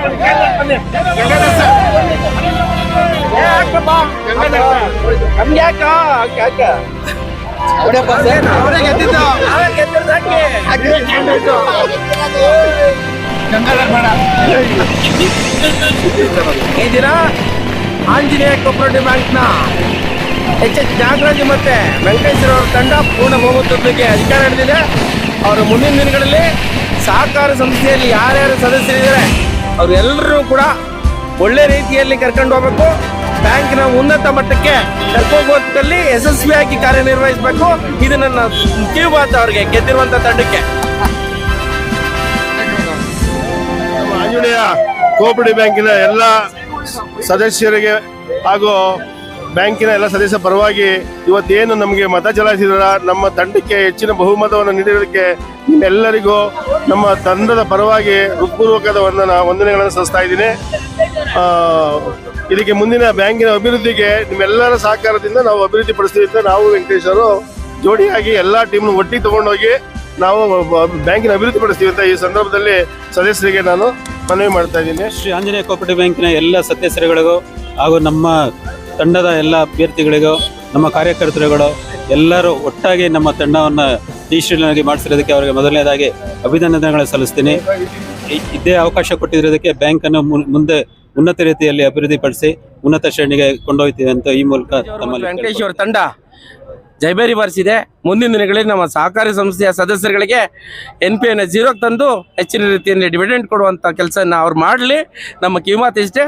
ನಮ್ಗೆ ಆಂಜನೇಯ ಕೋಪರೇಟಿವ್ ಬ್ಯಾಂಕ್ನ H H Nagaraj ಮತ್ತೆ ವೆಂಕಟೇಶ್ವರ ಅವರ ತಂಡ ಪೂರ್ಣ ಬಹುಮತಕ್ಕೆ ಅಧಿಕಾರ ಹಿಡಿದಿದೆ ಅವರ ಮುಂದಿನ ದಿನಗಳಲ್ಲಿ ಸಹಕಾರ ಸಂಸ್ಥೆಯಲ್ಲಿ ಯಾರ್ಯಾರು ಸದಸ್ಯರಿದ್ದಾರೆ ಅವರು ಎಲ್ಲರೂ ಕೂಡ ಒಳ್ಳೆ ರೀತಿಯಲ್ಲಿ ಕರ್ಕೊಂಡು ಹೋಗ್ಬೇಕು. ಬ್ಯಾಂಕ್ನ ಉನ್ನತ ಮಟ್ಟಕ್ಕೆ ಕರ್ಕೋಗೋದಲ್ಲಿ ಯಶಸ್ವಿಯಾಗಿ ಕಾರ್ಯನಿರ್ವಹಿಸಬೇಕು. ಇದು ನನ್ನ ಕಿವಿಮಾತು ಅವರಿಗೆ ಗೆದ್ದಿರುವಂತ ತಂಡಕ್ಕೆ. ಆಂಜನೇಯ ಕೋಪಡಿ ಬ್ಯಾಂಕಿನ ಎಲ್ಲ ಸದಸ್ಯರಿಗೆ ಹಾಗೂ ಬ್ಯಾಂಕಿನ ಎಲ್ಲ ಸದಸ್ಯರ ಪರವಾಗಿ ಇವತ್ತೇನು ನಮಗೆ ಮತ ಚಲಾಯಿಸಿದ್ರ ನಮ್ಮ ತಂಡಕ್ಕೆ ಹೆಚ್ಚಿನ ಬಹುಮತವನ್ನು ನೀಡಿರೋದಕ್ಕೆ ನಿಮ್ಮೆಲ್ಲರಿಗೂ ನಮ್ಮ ತಂಡದ ಪರವಾಗಿ ಹೃತ್ಪೂರ್ವಕದ ವಂದನ, ವಂದನೆಗಳನ್ನು ಸಲ್ಲಿಸ್ತಾ ಇದ್ದೀನಿ. ಇದಕ್ಕೆ ಮುಂದಿನ ಬ್ಯಾಂಕಿನ ಅಭಿವೃದ್ಧಿಗೆ ನಿಮ್ಮೆಲ್ಲರ ಸಹಕಾರದಿಂದ ನಾವು ಅಭಿವೃದ್ಧಿ ಪಡಿಸ್ತೀವಿ ಅಂತ ನಾವು ವೆಂಕಟೇಶ್ ಅವರು ಜೋಡಿಯಾಗಿ ಎಲ್ಲ ಟೀಮ್ನ ಒಟ್ಟಿಗೆ ತಗೊಂಡೋಗಿ ನಾವು ಬ್ಯಾಂಕಿನ ಅಭಿವೃದ್ಧಿ ಪಡಿಸ್ತೀವಿ ಅಂತ ಈ ಸಂದರ್ಭದಲ್ಲಿ ಸದಸ್ಯರಿಗೆ ನಾನು ಮನವಿ ಮಾಡ್ತಾ ಇದ್ದೀನಿ. ಶ್ರೀ ಆಂಜನೇಯ ಕೋಪರೇಟಿವ್ ಬ್ಯಾಂಕಿನ ಎಲ್ಲ ಸದಸ್ಯರುಗಳಿಗೂ ಹಾಗೂ ನಮ್ಮ ತಂಡದ ಎಲ್ಲ ಅಭ್ಯರ್ಥಿಗಳಿಗೂ ನಮ್ಮ ಕಾರ್ಯಕರ್ತರುಗಳು ಎಲ್ಲರೂ ಒಟ್ಟಾಗಿ ನಮ್ಮ ತಂಡವನ್ನು ಡಿಜಿಟಲ್ನಾಗಿ ಮಾಡಿಸಿರೋದಕ್ಕೆ ಅವರಿಗೆ ಮೊದಲನೇದಾಗಿ ಅಭಿನಂದನೆಗಳನ್ನು ಸಲ್ಲಿಸ್ತೀನಿ. ಇದೇ ಅವಕಾಶ ಕೊಟ್ಟಿರೋದಕ್ಕೆ ಬ್ಯಾಂಕನ್ನು ಮುಂದೆ ಉನ್ನತ ರೀತಿಯಲ್ಲಿ ಅಭಿವೃದ್ಧಿಪಡಿಸಿ ಉನ್ನತ ಶ್ರೇಣಿಗೆ ಕೊಂಡೊಯ್ತೀವಿ ಅಂತ ಈ ಮೂಲಕ ಅವರ ತಂಡ. ಜೈಬೇರಿ ಬಾರಿಸಿದೆ. ಮುಂದಿನ ದಿನಗಳಲ್ಲಿ ನಮ್ಮ ಸಹಕಾರಿ ಸಂಸ್ಥೆಯ ಸದಸ್ಯರುಗಳಿಗೆ ಎನ್ ಪಿ ಎನ ಜೀರೋಗೆ ತಂದು ಹೆಚ್ಚಿನ ರೀತಿಯಲ್ಲಿ ಡಿವಿಡೆಂಡ್ ಕೊಡುವಂಥ ಕೆಲಸನ ಅವ್ರು ಮಾಡಲಿ. ನಮ್ಮ ಕಿವಿಮಾತು ಇಷ್ಟೇ.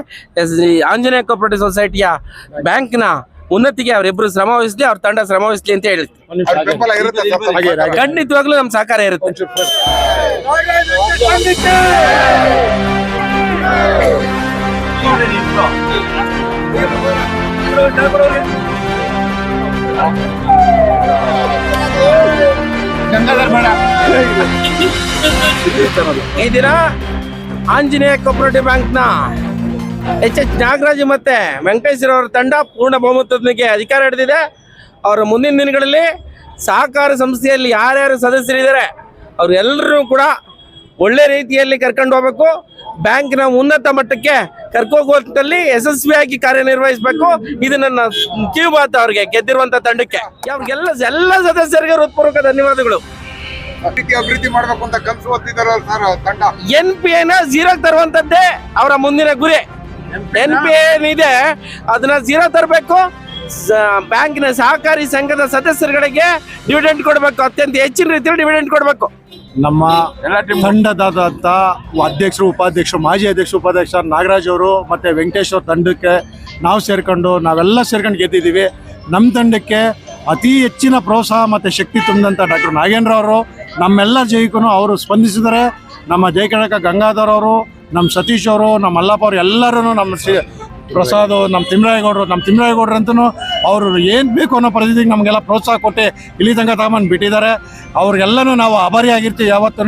ಆಂಜನೇಯ ಕೋಪರೇಟಿವ್ ಸೊಸೈಟಿಯ ಬ್ಯಾಂಕ್ನ ಉನ್ನತಿಗೆ ಅವರಿಬ್ಬರು ಶ್ರಮ ವಹಿಸಲಿ, ಅವ್ರ ತಂಡ ಶ್ರಮ ವಹಿಸಲಿ ಅಂತ ಹೇಳಿ. ಖಂಡಿತವಾಗ್ಲೂ ನಮ್ಮ ಸಹಕಾರ ಇರುತ್ತೆ. ದಿನ ಆಂಜನೇಯ ಕೋಪರೇಟಿವ್ ಬ್ಯಾಂಕ್ನ ಎಚ್ ಎಚ್ ನಾಗರಾಜ್ ಮತ್ತೆ ವೆಂಕಟೇಶ್ವರ ಅವರ ತಂಡ ಪೂರ್ಣ ಬಹುಮತದೊಂದಿಗೆ ಅಧಿಕಾರ ಹಿಡಿದಿದೆ. ಅವರ ಮುಂದಿನ ದಿನಗಳಲ್ಲಿ ಸಹಕಾರ ಸಂಸ್ಥೆಯಲ್ಲಿ ಯಾರ್ಯಾರು ಸದಸ್ಯರಿದ್ದಾರೆ ಅವರೆಲ್ಲರೂ ಕೂಡ ಒಳ್ಳೆ ರೀತಿಯಲ್ಲಿ ಕರ್ಕೊಂಡು ಹೋಗ್ಬೇಕು. ಬ್ಯಾಂಕ್ನ ಉನ್ನತ ಮಟ್ಟಕ್ಕೆ ಕರ್ಕೋಗೋದಲ್ಲಿ ಯಶಸ್ವಿಯಾಗಿ ಕಾರ್ಯನಿರ್ವಹಿಸಬೇಕು. ಇದು ನನ್ನ ಕಿವಿಮಾತು ಅವರಿಗೆ ಗೆದ್ದಿರುವಂತ ತಂಡಕ್ಕೆ. ಅವ್ರಿಗೆಲ್ಲ, ಎಲ್ಲ ಸದಸ್ಯರಿಗೆ ಹೃತ್ಪೂರ್ವಕ ಧನ್ಯವಾದಗಳು. ಅಭಿವೃದ್ಧಿ ಮಾಡಬೇಕು ಅಂತ ಕನ್ಸು ಹೊತ್ತಿದಾರಲ್ಲ ಸರ್ ತಂಡ. ಎನ್ ಪಿ ಎನ ಜೀರೋ ತರುವಂತದ್ದೇ ಅವರ ಮುಂದಿನ ಗುರಿ. ಎನ್ ಪಿ ಏನಿದೆ ಅದನ್ನ ಜೀರೋ ತರಬೇಕು. ಬ್ಯಾಂಕಿನ ಸಹಕಾರಿ ಸಂಘದ ಸದಸ್ಯರುಗಳಿಗೆ ಡಿವಿಡೆಂಟ್ ಕೊಡಬೇಕು. ಅತ್ಯಂತ ಹೆಚ್ಚಿನ ರೀತಿಯಲ್ಲಿ ಡಿವಿಡೆಂಟ್ ಕೊಡಬೇಕು. ನಮ್ಮ ತಂಡದಾದಂಥ ಅಧ್ಯಕ್ಷರು ಉಪಾಧ್ಯಕ್ಷರು ಮಾಜಿ ಅಧ್ಯಕ್ಷರು ಉಪಾಧ್ಯಕ್ಷ ನಾಗರಾಜ್ ಅವರು ಮತ್ತು ವೆಂಕಟೇಶ್ ಅವ್ರ ತಂಡಕ್ಕೆ ನಾವು ಸೇರ್ಕೊಂಡು ನಾವೆಲ್ಲ ಸೇರ್ಕೊಂಡು ಗೆದ್ದಿದ್ದೀವಿ. ನಮ್ಮ ತಂಡಕ್ಕೆ ಅತಿ ಹೆಚ್ಚಿನ ಪ್ರೋತ್ಸಾಹ ಮತ್ತು ಶಕ್ತಿ ತುಂಬಿದಂಥ ಡಾಕ್ಟರ್ ನಾಗೇಂದ್ರ ಅವರು ನಮ್ಮೆಲ್ಲ ಜೈಕೂ ಅವರು ಸ್ಪಂದಿಸಿದರೆ ನಮ್ಮ ಜಯಕಣಕ ಗಂಗಾಧರ್ ಅವರು ನಮ್ಮ ಸತೀಶ್ ಅವರು ನಮ್ಮ ಮಲ್ಲಪ್ಪ ಅವರು ಎಲ್ಲರೂ ನಮ್ಮ ಸಿ ಪ್ರಸಾದ್ ನಮ್ಮ ತಿಮ್ಮರಾಯಗೌಡರು ನಮ್ಮ ತಿಮ್ಮರಾಯಗೌಡ್ರಂತೂ ಅವರು ಏನು ಬೇಕು ಅನ್ನೋ ಪರಿಸ್ಥಿತಿಗೆ ನಮಗೆಲ್ಲ ಪ್ರೋತ್ಸಾಹ ಕೊಟ್ಟು ಇಲ್ಲಿ ತನಕ ತಗೊಂಬಂದು ಬಿಟ್ಟಿದ್ದಾರೆ. ಅವ್ರಿಗೆಲ್ಲನೂ ನಾವು ಆಭಾರಿಯಾಗಿರ್ತೀವಿ ಯಾವತ್ತೂ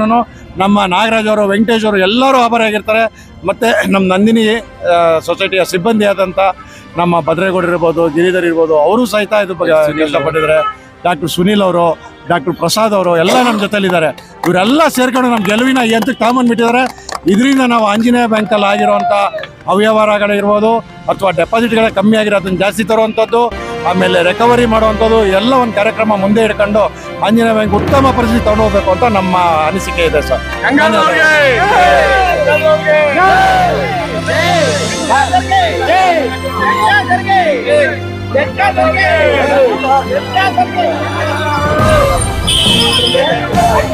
ನಮ್ಮ ನಾಗರಾಜ್ ಅವರು ವೆಂಕಟೇಶ್ ಅವರು ಎಲ್ಲರೂ ಆಭಾರಿಯಾಗಿರ್ತಾರೆ. ಮತ್ತು ನಮ್ಮ ನಂದಿನಿ ಸೊಸೈಟಿಯ ಸಿಬ್ಬಂದಿ ಆದಂಥ ನಮ್ಮ ಭದ್ರೇಗೌಡರು ಇರ್ಬೋದು ಗಿರಿಧರ್ ಇರ್ಬೋದು ಅವರು ಸಹಿತ ಇದು ಬಗ್ಗೆ ಕಷ್ಟಪಟ್ಟಿದ್ದಾರೆ ಡಾಕ್ಟರ್ ಸುನೀಲ್ ಅವರು ಡಾಕ್ಟರ್ ಪ್ರಸಾದ್ ಅವರು ಎಲ್ಲ ನಮ್ಮ ಜೊತೆಲಿದ್ದಾರೆ. ಇವರೆಲ್ಲ ಸೇರ್ಕೊಂಡು ನಮ್ಮ ಗೆಲುವಿನ ಎಂತಕ್ಕೆ ತಗೊಂಬಂದ್ಬಿಟ್ಟಿದ್ದಾರೆ ಇದರಿಂದ ನಾವು ಆಂಜನೇಯ ಬ್ಯಾಂಕಲ್ಲಿ ಆಗಿರುವಂಥ ಅವ್ಯವಹಾರಗಳಿರ್ಬೋದು ಅಥವಾ ಡೆಪಾಸಿಟ್ಗಳ ಕಮ್ಮಿ ಆಗಿರೋದನ್ನು ಜಾಸ್ತಿ ತರುವಂಥದ್ದು ಆಮೇಲೆ ರಿಕವರಿ ಮಾಡುವಂಥದ್ದು ಎಲ್ಲ ಒಂದು ಕಾರ್ಯಕ್ರಮ ಮುಂದೆ ಇಟ್ಕೊಂಡು ಆಂಜನೇಯ ಬ್ಯಾಂಕ್ ಉತ್ತಮ ಪರಿಸ್ಥಿತಿ ತಗೊಂಡು ಹೋಗ್ಬೇಕು ಅಂತ ನಮ್ಮ ಅನಿಸಿಕೆ ಇದೆ ಸರ್. ಏ, ಗಿರಿ, ಮಾಡು.